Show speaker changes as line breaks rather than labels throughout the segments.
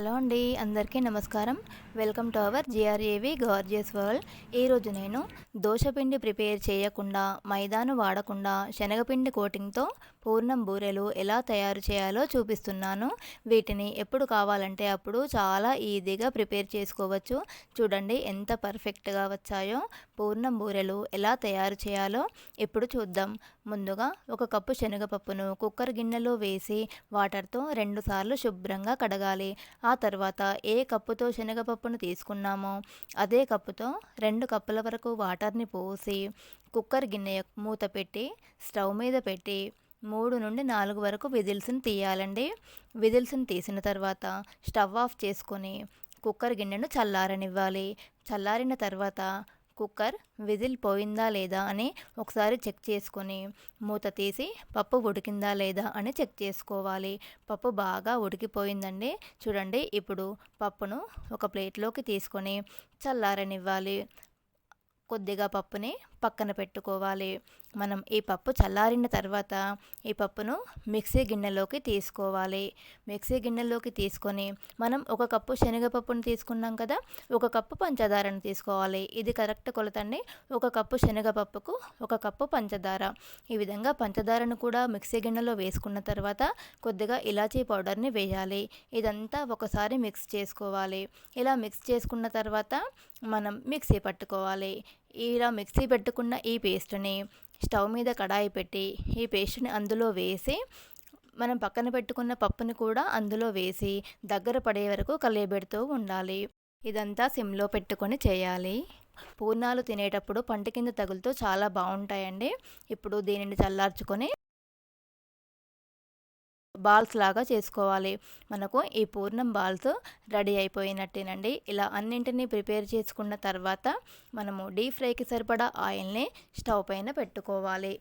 Hello అండి అందరికీ నమస్కారం. Welcome to our G R A V gorgeous world. ఈరోజు నేను దోశపిండి ప్రిపేర్ చేయకుండా మైదాను వాడకుండా శనగపిండి కోటింగ్తో పూర్ణం బూరెలు ఎలా తయారు చేయాలో చూపిస్తున్నాను. వీటిని ఎప్పుడు కావాలంటే అప్పుడు చాలా ఈజీగా ప్రిపేర్ చేసుకోవచ్చు. చూడండి ఎంత పర్ఫెక్ట్గా వచ్చాయో. పూర్ణం బూరెలు ఎలా తయారు చేయాలో ఇప్పుడు చూద్దాం. ముందుగా ఒక కప్పు శనగపప్పును కుక్కర్ గిన్నెలో వేసి వాటర్తో రెండుసార్లు శుభ్రంగా కడగాలి. ఆ తర్వాత ఏ కప్పుతో శనగపప్పును తీసుకున్నామో అదే కప్పుతో రెండు కప్పుల వరకు వాటర్ని పోసి కుక్కర్ గిన్నె మూత పెట్టి స్టవ్ మీద పెట్టి మూడు నుండి నాలుగు వరకు విజిల్స్ని తీయాలండి. విజిల్స్ని తీసిన తర్వాత స్టవ్ ఆఫ్ చేసుకొని కుక్కర్ గిన్నెను చల్లారనివ్వాలి. చల్లారిన తర్వాత కుక్కర్ విజిల్ పోయిందా లేదా అని ఒకసారి చెక్ చేసుకొని మూత తీసి పప్పు ఉడికిందా లేదా అని చెక్ చేసుకోవాలి. పప్పు బాగా ఉడికిపోయిందండి. చూడండి ఇప్పుడు పప్పును ఒక ప్లేట్లోకి తీసుకొని చల్లారనివ్వాలి. కొద్దిగా పప్పుని పక్కన పెట్టుకోవాలి. మనం ఈ పప్పు చల్లారిన తర్వాత ఈ పప్పును మిక్సీ గిన్నెలోకి తీసుకోవాలి. మిక్సీ గిన్నెలోకి తీసుకొని మనం ఒక కప్పు శనగపప్పును తీసుకున్నాం కదా ఒక కప్పు పంచదారను తీసుకోవాలి. ఇది కరెక్ట్ కొలతండి. ఒక కప్పు శనగపప్పుకు ఒక కప్పు పంచదార. ఈ విధంగా పంచదారను కూడా మిక్సీ గిన్నెలో వేసుకున్న తర్వాత కొద్దిగా ఇలాచీ పౌడర్ని వేయాలి. ఇదంతా ఒకసారి మిక్స్ చేసుకోవాలి. ఇలా మిక్స్ చేసుకున్న తర్వాత మనం మిక్సీ పట్టుకోవాలి. ఇలా మిక్సీ పెట్టుకున్న ఈ పేస్ట్ని స్టవ్ మీద కడాయి పెట్టి ఈ పేస్ట్ని అందులో వేసి మనం పక్కన పెట్టుకున్న పప్పుని కూడా అందులో వేసి దగ్గర పడే వరకు కలియబెడుతూ ఉండాలి. ఇదంతా సిమ్లో పెట్టుకొని చేయాలి. పూర్ణాలు తినేటప్పుడు పంట కింద తగులుతూ చాలా బాగుంటాయండి. ఇప్పుడు దీనిని చల్లార్చుకొని బాల్స్ లాగా చేసుకోవాలి. మనకు ఈ పూర్ణం బాల్స్ రెడీ అయిపోయినట్టేనండి. ఇలా అన్నింటినీ ప్రిపేర్ చేసుకున్న తర్వాత మనము డీప్ ఫ్రైకి సరిపడా ఆయిల్ని స్టవ్ పైన పెట్టుకోవాలి.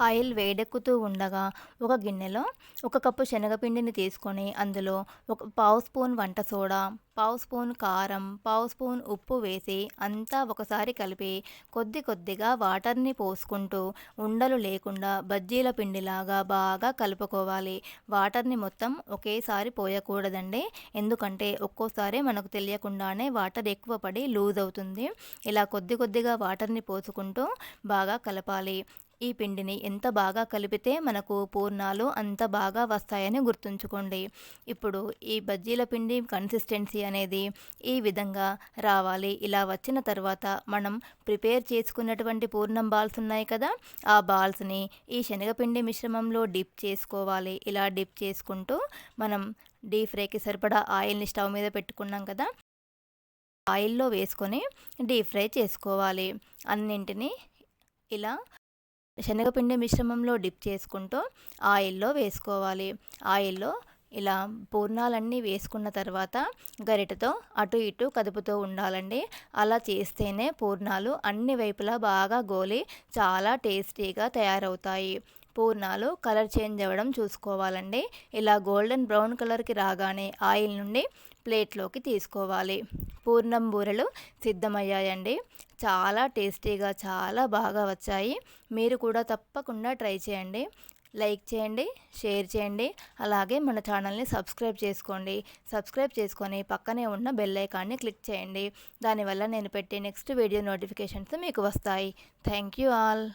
ఆయిల్ వేడెక్కుతూ ఉండగా ఒక గిన్నెలో ఒక కప్పు శనగపిండిని తీసుకొని అందులో ఒక పావు స్పూన్ వంట సోడా పావు స్పూన్ కారం పావు స్పూన్ ఉప్పు వేసి అంతా ఒకసారి కలిపి కొద్ది కొద్దిగా వాటర్ని పోసుకుంటూ ఉండలు లేకుండా బజ్జీల పిండిలాగా బాగా కలుపుకోవాలి. వాటర్ని మొత్తం ఒకేసారి పోయకూడదండి. ఎందుకంటే ఒక్కోసారి మనకు తెలియకుండానే వాటర్ ఎక్కువ పడి లూజ్ అవుతుంది. ఇలా కొద్ది కొద్దిగా వాటర్ని పోసుకుంటూ బాగా కలపాలి. ఈ పిండిని ఎంత బాగా కలిపితే మనకు పూర్ణాలు అంత బాగా వస్తాయని గుర్తుంచుకోండి. ఇప్పుడు ఈ బజ్జీల పిండి కన్సిస్టెన్సీ అనేది ఈ విధంగా రావాలి. ఇలా వచ్చిన తర్వాత మనం ప్రిపేర్ చేసుకున్నటువంటి పూర్ణం బాల్స్ ఉన్నాయి కదా ఆ బాల్స్ని ఈ శనగపిండి మిశ్రమంలో డిప్ చేసుకోవాలి. ఇలా డిప్ చేసుకుంటూ మనం డీప్ ఫ్రైకి సరిపడా ఆయిల్ని స్టవ్ మీద పెట్టుకున్నాం కదా ఆయిల్లో వేసుకొని డీప్ ఫ్రై చేసుకోవాలి. అన్నింటినీ ఇలా శనగపిండి మిశ్రమంలో డిప్ చేసుకుంటూ ఆయిల్లో వేసుకోవాలి. ఆయిల్లో ఇలా పూర్ణాలన్నీ వేసుకున్న తర్వాత గరిటతో అటు ఇటు కదుపుతూ ఉండాలండి. అలా చేస్తేనే పూర్ణాలు అన్ని వైపులా బాగా గోలి చాలా టేస్టీగా తయారవుతాయి. పూర్ణాలు కలర్ చేంజ్ అవ్వడం చూసుకోవాలండి. ఇలా గోల్డెన్ బ్రౌన్ కలర్కి రాగానే ఆయిల్ నుండి ప్లేట్లోకి తీసుకోవాలి. పూర్ణం బూరెలు సిద్ధమయ్యాయండి. చాలా టేస్టీగా చాలా బాగా వచ్చాయి. మీరు కూడా తప్పకుండా ట్రై చేయండి. లైక్ చేయండి షేర్ చేయండి. అలాగే మన ఛానల్ని సబ్స్క్రైబ్ చేసుకోండి. సబ్స్క్రైబ్ చేసుకొని పక్కనే ఉన్న బెల్ ఐకాన్ని క్లిక్ చేయండి. దానివల్ల నేను పెట్టే నెక్స్ట్ వీడియో నోటిఫికేషన్స్ మీకు వస్తాయి. Thank you all.